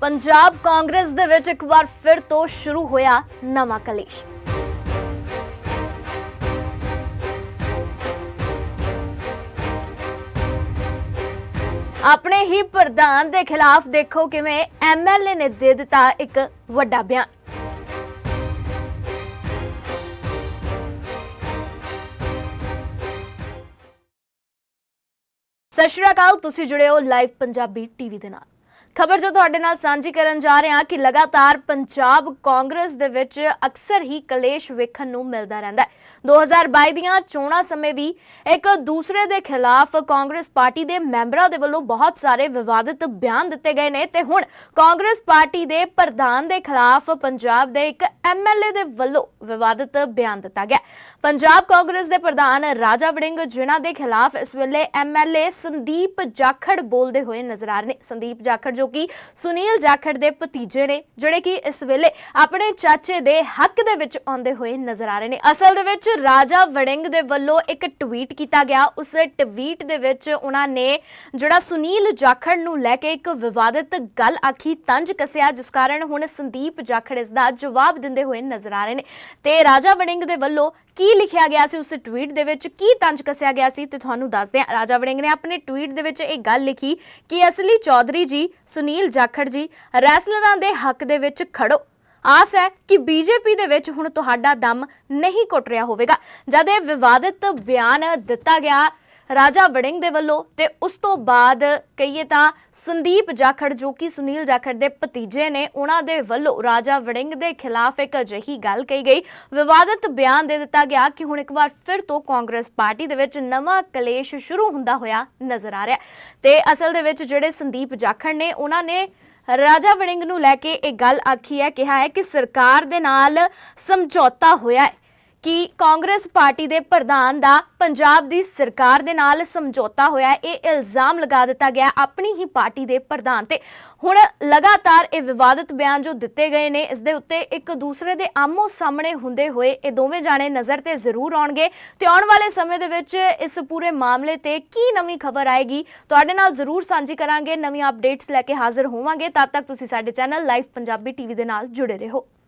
ਪੰਜਾਬ ਕਾਂਗਰਸ ਦੇ ਵਿੱਚ ਇੱਕ ਵਾਰ ਫਿਰ ਤੋਂ ਸ਼ੁਰੂ ਹੋਇਆ ਨਵਾਂ ਕਲੇਸ਼। ਆਪਣੇ ਹੀ ਪ੍ਰਧਾਨ ਦੇ ਖਿਲਾਫ ਦੇਖੋ ਕਿਵੇਂ ਐਮਐਲਏ ਨੇ ਦੇ ਦਿੱਤਾ ਇੱਕ ਵੱਡਾ ਬਿਆਨ। ਸਤਿ ਸ਼੍ਰੀ ਅਕਾਲ, ਤੁਸੀਂ ਜੁੜੇ ਹੋ ਲਾਈਵ ਪੰਜਾਬੀ ਟੀਵੀ ਦੇ ਨਾਲ। ਖਬਰ ਜੋ ਤੁਹਾਡੇ ਨਾਲ ਸਾਂਝੀ ਕਰਨ ਜਾ ਰਹੇ ਹਾਂ ਕਿ ਲਗਾਤਾਰ ਪੰਜਾਬ ਕਾਂਗਰਸ ਦੇ ਵਿੱਚ ਅਕਸਰ ਹੀ ਕਲੇਸ਼ ਵੇਖਣ ਨੂੰ ਮਿਲਦਾ ਰਹਿੰਦਾ ਹੈ। 2022 ਦੀਆਂ ਚੋਣਾਂ ਸਮੇਂ ਵੀ ਇੱਕ ਦੂਸਰੇ ਦੇ ਖਿਲਾਫ ਕਾਂਗਰਸ ਪਾਰਟੀ ਦੇ ਮੈਂਬਰਾਂ ਦੇ ਵੱਲੋਂ ਬਹੁਤ ਸਾਰੇ ਵਿਵਾਦਿਤ ਬਿਆਨ ਦਿੱਤੇ ਗਏ ਨੇ ਤੇ ਹੁਣ ਕਾਂਗਰਸ ਪਾਰਟੀ ਦੇ ਪ੍ਰਧਾਨ ਦੇ ਖਿਲਾਫ ਪੰਜਾਬ ਦੇ ਇੱਕ ਐਮਐਲਏ ਦੇ ਵੱਲੋਂ ਵਿਵਾਦਿਤ ਬਿਆਨ ਦਿੱਤਾ ਗਿਆ ਪੰਜਾਬ ਕਾਂਗਰਸ ਦੇ ਪ੍ਰਧਾਨ ਰਾਜਾ ਵੜਿੰਗ ਜਿਨ੍ਹਾਂ ਦੇ ਖਿਲਾਫ ਇਸ ਵੇਲੇ ਐਮਐਲਏ ਸੰਦੀਪ ਜਾਖੜ ਬੋਲਦੇ ਹੋਏ ਨਜ਼ਰ ਆ ਰਹੇ ਨੇ। ਸੰਦੀਪ ਜਾਖੜ ਜੋ ਕਿ ਸੁਨੀਲ ਜਾਖੜ ਦੇ ਭਤੀਜੇ ਨੇ, ਜਿਹੜੇ ਕਿ ਇਸ ਵੇਲੇ ਆਪਣੇ ਚਾਚੇ ਦੇ ਹੱਕ ਦੇ ਵਿੱਚ ਆਉਂਦੇ ਹੋਏ ਨਜ਼ਰ ਆ ਰਹੇ ਨੇ। ਅਸਲ ਦੇ ਵਿੱਚ ਰਾਜਾ ਵੜਿੰਗ ਦੇ ਵੱਲੋਂ ਇੱਕ ਟਵੀਟ ਕੀਤਾ ਗਿਆ। ਉਸ ਟਵੀਟ ਦੇ ਵਿੱਚ ਉਹਨਾਂ ਨੇ ਜਿਹੜਾ ਸੁਨੀਲ ਜਾਖੜ ਨੂੰ ਲੈ ਕੇ ਇੱਕ ਵਿਵਾਦਿਤ ਗੱਲ ਆਖੀ, ਤੰਜ ਕੱਸਿਆ, ਜਿਸ ਕਾਰਨ ਹੁਣ ਸੰਦੀਪ ਜਾਖੜ ਇਸ ਦਾ ਜਵਾਬ ਦਿੰਦੇ ਹੋਏ ਨਜ਼ਰ ਆ ਰਹੇ ਨੇ। ਤੇ ਰਾਜਾ ਵੜਿੰਗ ਦੇ ਵੱਲੋਂ ਕੀ ਲਿਖਿਆ ਗਿਆ ਸੀ ਉਸ ਟਵੀਟ ਦੇ ਵਿੱਚ? ਕੀ ਤੰਜ ਕੱਸਿਆ ਗਿਆ ਸੀ? ਤੇ ਤੁਹਾਨੂੰ ਦੱਸਦੇ ਹਾਂ। ਰਾਜਾ ਵੜਿੰਗ ਨੇ ਆਪਣੇ ਟਵੀਟ ਦੇ ਵਿੱਚ ਇਹ ਗੱਲ ਲਿਖੀ ਕਿ ਅਸਲੀ ਚੌਧਰੀ ਜੀ, ਸੁਨੀਲ ਜਾਖੜ ਜੀ ਰੈਸਲਰਾਂ ਦੇ ਹੱਕ ਦੇ ਵਿੱਚ ਖੜੋ। ਆਸ ਹੈ ਕਿ ਬੀਜੇਪੀ ਦੇ ਵਿੱਚ ਹੁਣ ਤੁਹਾਡਾ ਦਮ ਨਹੀਂ ਘੁੱਟ ਰਿਹਾ ਹੋਵੇਗਾ। ਜਦ ਇਹ ਵਿਵਾਦਿਤ ਬਿਆਨ ਦਿੱਤਾ ਗਿਆ ਰਾਜਾ ਵੜਿੰਗ ਦੇ ਵੱਲੋਂ ਤੇ ਉਸ ਤੋਂ ਬਾਅਦ ਕਹੀਏ ਤਾਂ ਸੰਦੀਪ ਜਾਖੜ ਜੋ ਕਿ ਸੁਨੀਲ ਜਾਖੜ ਦੇ ਭਤੀਜੇ ਨੇ, ਉਹਨਾਂ ਦੇ ਵੱਲੋਂ ਰਾਜਾ ਵੜਿੰਗ ਦੇ ਖਿਲਾਫ ਇੱਕ ਅਜਿਹੀ ਗੱਲ ਕਹੀ ਗਈ। ਵਿਵਾਦਤ ਬਿਆਨ ਦੇ ਦਿੱਤਾ ਗਿਆ ਕਿ ਹੁਣ ਇੱਕ ਵਾਰ ਫਿਰ ਤੋਂ ਕਾਂਗਰਸ ਪਾਰਟੀ ਦੇ ਵਿੱਚ ਨਵਾਂ ਕਲੇਸ਼ ਸ਼ੁਰੂ ਹੁੰਦਾ ਹੋਇਆ ਨਜ਼ਰ ਆ ਰਿਹਾ ਤੇ ਅਸਲ ਦੇ ਵਿੱਚ ਜਿਹੜੇ ਸੰਦੀਪ ਜਾਖੜ ਨੇ, ਉਹਨਾਂ ਨੇ ਰਾਜਾ ਵੜਿੰਗ ਨੂੰ ਲੈ ਕੇ ਇਹ ਗੱਲ ਆਖੀ ਹੈ, ਕਿਹਾ ਹੈ ਕਿ ਸਰਕਾਰ ਦੇ ਨਾਲ ਸਮਝੌਤਾ ਹੋਇਆ ਹੈ। ਕਿ ਕਾਂਗਰਸ ਪਾਰਟੀ ਦੇ ਪ੍ਰਧਾਨ ਦਾ ਪੰਜਾਬ ਦੀ ਸਰਕਾਰ ਦੇ ਨਾਲ ਸਮਝੌਤਾ ਹੋਇਆ ਇਹ ਇਲਜ਼ਾਮ ਲਗਾ ਦਿੱਤਾ ਗਿਆ ਆਪਣੀ ਹੀ ਪਾਰਟੀ ਦੇ ਪ੍ਰਧਾਨ ਤੇ। ਹੁਣ ਲਗਾਤਾਰ ਇਹ ਵਿਵਾਦਿਤ ਬਿਆਨ ਜੋ ਦਿੱਤੇ ਗਏ ਨੇ, ਇਸ ਦੇ ਉੱਤੇ ਇੱਕ ਦੂਸਰੇ ਦੇ ਆਮੋ ਸਾਹਮਣੇ ਹੁੰਦੇ ਹੋਏ ਇਹ ਦੋਵੇਂ ਜਾਣੇ ਨਜ਼ਰ ਤੇ ਜ਼ਰੂਰ ਆਉਣਗੇ। ਤੇ ਆਉਣ ਵਾਲੇ ਸਮੇਂ ਦੇ ਵਿੱਚ ਇਸ ਪੂਰੇ ਮਾਮਲੇ ਤੇ ਕੀ ਨਵੀਂ ਖਬਰ ਆਏਗੀ, ਤੁਹਾਡੇ ਨਾਲ ਜ਼ਰੂਰ ਸਾਂਝੀ ਕਰਾਂਗੇ। ਨਵੀਆਂ ਅਪਡੇਟਸ ਲੈ ਕੇ ਹਾਜ਼ਰ ਹੋਵਾਂਗੇ। ਤਦ ਤੱਕ ਤੁਸੀਂ ਸਾਡੇ ਚੈਨਲ ਲਾਈਵ ਪੰਜਾਬੀ ਟੀਵੀ ਦੇ ਨਾਲ ਜੁੜੇ ਰਹੋ।